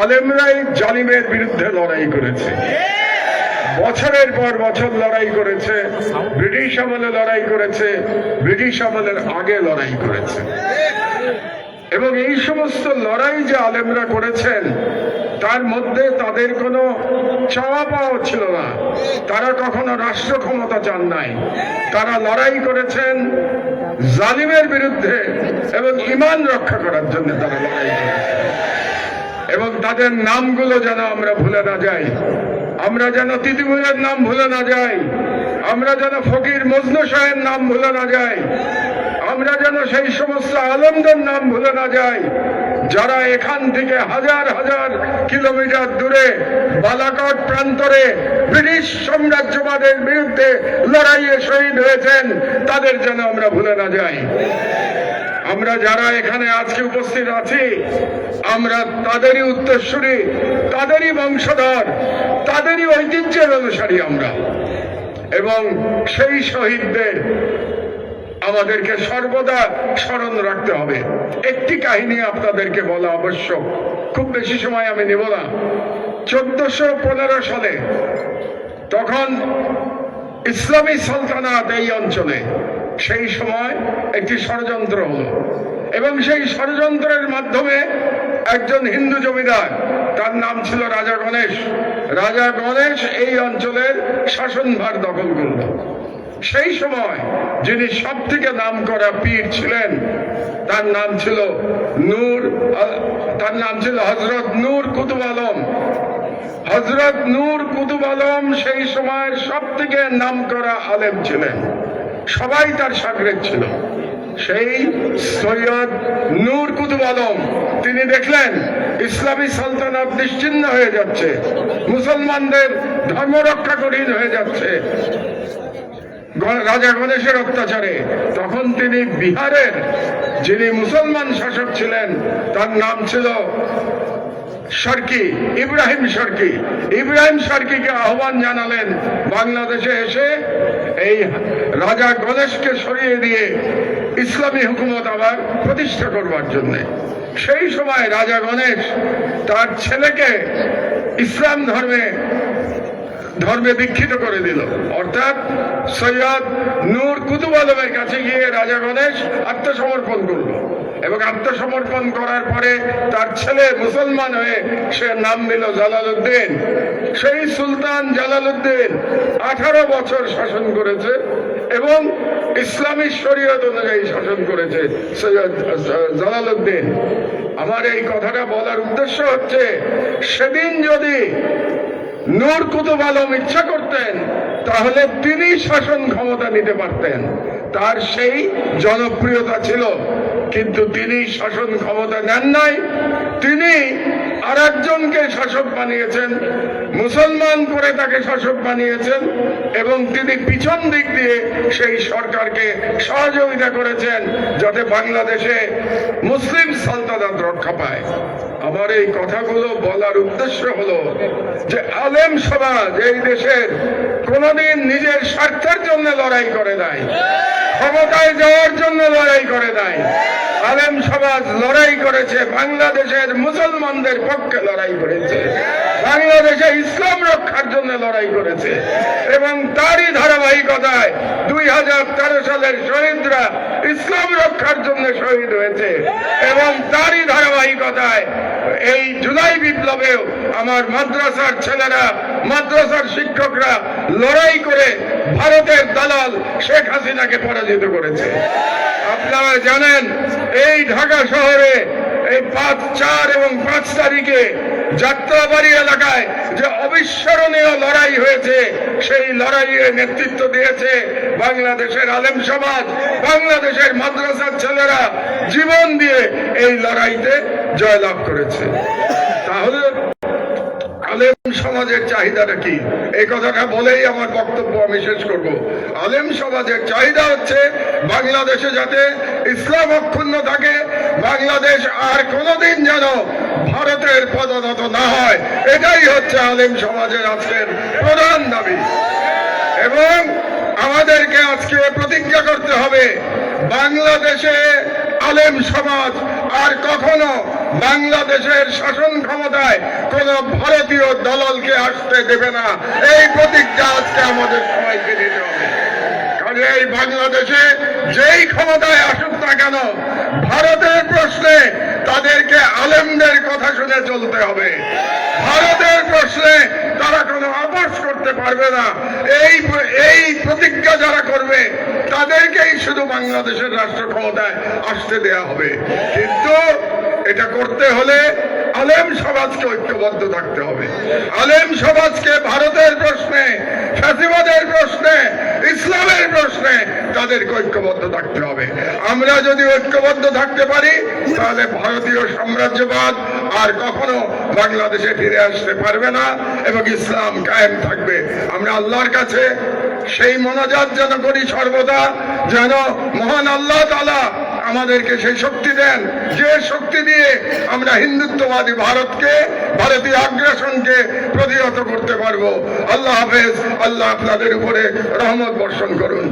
আলেমরাই জালিমের বিরুদ্ধে লড়াই করেছে। বছরের পর বছর লড়াই করেছে। ব্রিটিশ আমলে লড়াই করেছে। ব্রিটিশ আমলের আগে লড়াই করেছে। এবং এই সমস্ত লড়াই যে আলেমরা করেছেন, তার মধ্যে তাদের কোনো চাওয়া পাওয়া ছিল না। তারা কখনো রাষ্ট্র ক্ষমতা চান নাই। তারা লড়াই করেছেন জালিমের বিরুদ্ধে এবং ইমান রক্ষা করার জন্য তারা লড়াই করেছেন। এবং তাদের নামগুলো যেন আমরা ভুলে না যাই। আমরা যেন তিতিমুরের নাম ভুলে না যাই। আমরা যেন ফকির মজনু শাহের নাম ভুলে না যাই। আমরা যেন সেই সমস্ত আলমদের নাম ভুলে না যাই, যারা এখান থেকে হাজার হাজার কিলোমিটার দূরে বালাকট প্রান্তরে ব্রিটিশ সাম্রাজ্যবাদের বিরুদ্ধে লড়াইয়ে শহীদ হয়েছেন, তাদের যেন আমরা ভুলে না যাই। আমরা যারা এখানে আজকে উপস্থিত আছি, আমরা তাদেরই উত্তরসূরি তাদেরই বংশধর, তাদেরই ঐতিহ্যের অনুসারী আমরা। এবং সেই শহীদদের আমাদেরকে সর্বদা স্মরণ রাখতে হবে। একটি কাহিনী আপনাদেরকে বলা আবশ্যক। খুব বেশি সময় আমি নেব না। চোদ্দশো পনেরো সালে তখন ইসলামী সালতানাত এই অঞ্চলে সেই সময় একটি ষড়যন্ত্র হলো। এবং সেই ষড়যন্ত্রের মাধ্যমে একজন হিন্দু জমিদার, তার নাম ছিল রাজা গণেশ। রাজা গণেশ এই অঞ্চলের শাসনভার দখল করল। সেই সময় যিনি সব থেকে নাম করা পীর ছিলেন, তার নাম ছিল নূর তার নাম ছিল হজরত নূর কুতুব আলম। হজরত নূর কুতুব আলম সেই সময়ের সব থেকে নাম করা আলেম ছিলেন। সবাই তার সাগরেদ ছিল। সেই সৈয়দ নূর কুতুব আলম, তিনি দেখলেন ইসলামী সালতানাত নিশ্চিন্ন হয়ে যাচ্ছে। মুসলমানদের ধর্ম রক্ষা কঠিন হয়ে যাচ্ছে। রাজা গণেশের অত্যাচারে, তখন তিনি বিহারের যিনি মুসলমান শাসক ছিলেন, তার নাম ছিল সরকি, ইব্রাহিম সরকি। ইব্রাহিম সরকিকে আহ্বান জানালেন, বাংলাদেশে এসে এই রাজা গণেশকে সরিয়ে দিয়ে ইসলামী হুকুমত আবার প্রতিষ্ঠা করবার জন্য। সেই সময় রাজা গণেশ তার ছেলেকে ইসলাম ধর্মে ধর্মে দীক্ষিত করে দিল। অর্থাৎ সৈয়দ নূর কুতুব আলমের কাছে গিয়ে রাজা গণেশ আত্মসমর্পণ করল। এবং আত্মসমর্পণ করার পরে তার ছেলে মুসলমান হয়ে সে নাম দিল জালালউদ্দিন। সেই সুলতান জালালউদ্দিন আঠারো বছর শাসন করেছে এবং ইসলামী শরীয়ত অনুযায়ী শাসন করেছে সৈয়দ জালালউদ্দিন। আমার এই কথাটা বলার উদ্দেশ্য হচ্ছে, সেদিন যদি নূর কুতুব আলম ইচ্ছা করতেন, তাহলে তিনি শাসন ক্ষমতা নিতে পারতেন। তার সেই জনপ্রিয়তা ছিল। কিন্তু তিনি শাসন ক্ষমতা নেন নাই। তিনি আর একজনকে শাসক বানিয়েছেন, মুসলমান করে তাকে শাসক বানিয়েছেন এবং তিনি পিছন দিক দিয়ে সেই সরকারকে সহযোগিতা করেছেন যাতে বাংলাদেশে মুসলিম সালতানাত রক্ষা পায়। আমার এই কথাগুলো বলার উদ্দেশ্য হলো যে আলেম সমাজ এই দেশের কোনদিন নিজের স্বার্থের জন্য লড়াই করে নাই, ক্ষমতায় যাওয়ার জন্য লড়াই করে নাই। আলেম সমাজ লড়াই করেছে, বাংলাদেশের মুসলমানদের পক্ষে লড়াই করেছে। বাংলাদেশে ইসলাম রক্ষার জন্য লড়াই করেছে। এবং তারই ধারাবাহিকতায় দুই হাজার তেরো সালের শহীদরা ইসলাম রক্ষার জন্য শহীদ হয়েছে। এবং তারই ধারাবাহিকতায় এই জুলাই বিপ্লবেও আমার মাদ্রাসার ছেলেরা, মাদ্রাসার শিক্ষকরা লড়াই করে ভারতের দালাল শেখ হাসিনাকে পরাজিত করেছে। আপনারা জানেন, এই ঢাকা শহরে এই পাঁচ চার এবং পাঁচ তারিখে যাত্রাবাড়ি এলাকায় যে অবিস্মরণীয় লড়াই হয়েছে, সেই লড়াইয়ে নেতৃত্ব দিয়েছে বাংলাদেশের আলেম সমাজ, বাংলাদেশের মাদ্রাসার ছেলেরা জীবন দিয়ে এই লড়াইতে জয়লাভ করেছে। তাহলে আলেম সমাজের চাহিদাটা কি? এই কথাটা বলেই আমার বক্তব্য আমি শেষ করব। আলেম সমাজের চাহিদা হচ্ছে বাংলাদেশে যাতে ইসলাম অক্ষুণ্ণ থাকে, বাংলাদেশ আর কোনোদিন যেন ভারতের পদনত না হয়, এটাই হচ্ছে আলেম সমাজের আজকের প্রধান দাবি। এবং আমাদেরকে আজকে প্রতিজ্ঞা করতে হবে, বাংলাদেশে আলেম সমাজ আর কখনো বাংলাদেশের শাসন ক্ষমতায় কোন ভারতীয় দলালকে আসতে দেবে না। এই প্রতিজ্ঞা আজকে আমাদের সবাইকে নিতে হবে। কারণ এই বাংলাদেশে যেই ক্ষমতায় আসুক না কেন, ভারতের প্রশ্নে তাদেরকে আলেমদের কথা শুনে চলতে হবে। ভারতের প্রশ্নে তারা কোনো আপোষ করতে পারবে না। এই এই প্রতিজ্ঞা যারা করবে, তাদেরকেই শুধু বাংলাদেশের রাষ্ট্র ক্ষমতায় আসতে দেয়া হবে। কিন্তু এটা করতে হলে আলেম সমাজকে ঐক্যবদ্ধ থাকতে হবে। আলেম সমাজকে ভারতের প্রশ্নে, ফ্যাসিবাদের প্রশ্নে, ইসলামের প্রশ্নে তাদেরকে ঐক্যবদ্ধ থাকতে হবে। আমরা যদি ঐক্যবদ্ধ থাকতে পারি, তাহলে ভারতীয় সাম্রাজ্যবাদ আর কখনো বাংলাদেশে ফিরে আসতে পারবে না এবং ইসলাম কায়েম থাকবে। আমরা আল্লাহর কাছে সেই মনোজাত যেন করি সর্বদা, যেন মহান আল্লাহ তালা আমাদেরকে সেই শক্তি দেন, যে শক্তি দিয়ে আমরা হিন্দুত্ববাদী ভারতকে, ভারতীয় আগ্রাসনকে প্রতিহত করতে পারব। আল্লাহ হাফেজ, আল্লাহ আপনাদের উপরে রহমত বর্ষণ করুন।